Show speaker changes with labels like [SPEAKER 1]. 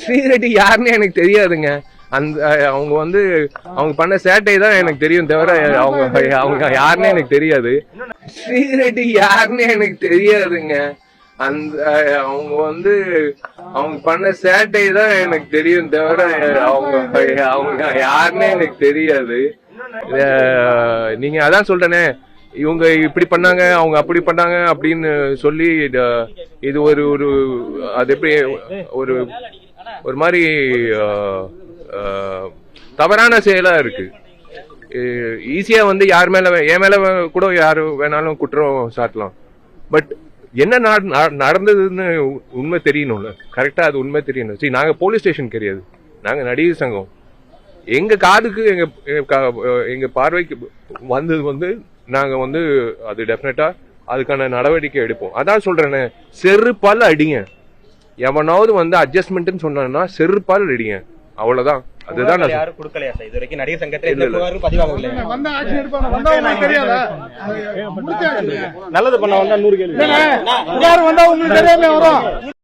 [SPEAKER 1] ஸ்ரீரெட்டி யாருன்னு எனக்கு தெரியாதுங்க. அந்த அவங்க வந்து அவங்க பண்ண சேட்டை தான் எனக்கு தெரியும் தவிர அவங்க அவங்க யாருன்னு எனக்கு தெரியாது. ஸ்ரீரெட்டி யாருன்னு எனக்கு தெரியாதுங்க. அந்த அவங்க வந்து அவங்க பண்ண சேட்டை தான் எனக்கு தெரியும் தவிர அவங்க அவங்க யாருன்னு எனக்கு தெரியாது. நீங்க அதான் சொல்றேனே இவங்க இப்படி பண்ணாங்க அவங்க அப்படி பண்ணாங்க அப்படின்னு சொல்லி இது- ஒரு ஒரு அது எப்படி ஒரு ஒரு மாதிரி தவறான செயலா இருக்கு. ஈஸியா வந்து யார் மேல என் மேல கூட யாரு வேணாலும் குற்றம் சாட்டலாம். பட் என்ன நட- நடந்ததுன்னு உண்மை தெரியணும்ல. கரெக்டா அது உண்மை தெரியணும். சரி நாங்க போலீஸ் ஸ்டேஷன் கிடையாது நாங்க நடிகர் சங்கம். எங்க காதுக்கு எங்க கா- எங்க பார்வைக்கு வந்தது வந்து நாங்க வந்து அது டெஃபினட்டா அதுக்கான நடவடிக்கை எடுப்போம். அதான் சொல்றேனே செருப்பால் அடிங்க. எவனாவது வந்து அட்ஜஸ்ட்மெண்ட்னு சொன்னான்னா செருப்பால் அடிங்க. அவ்வளவுதான். அதுதான் நான்
[SPEAKER 2] யாரும் கொடுக்கலையா சார்? இது வரைக்கும் நடிகர் சங்கத்துல
[SPEAKER 1] இல்ல,
[SPEAKER 2] எந்த
[SPEAKER 1] இல்ல.
[SPEAKER 2] புகாரும் பதிவாகவில்லை.
[SPEAKER 3] வந்தா ஆக்ஷன் எடுப்பாங்க. வந்தா உங்களுக்கு தெரியாதா? முடிச்சாச்சு.
[SPEAKER 2] நல்லது பண்ண வந்தா நூறு கேள்வி.
[SPEAKER 3] யாரும் வந்தா உங்களுக்கு தெரியாம வரும்?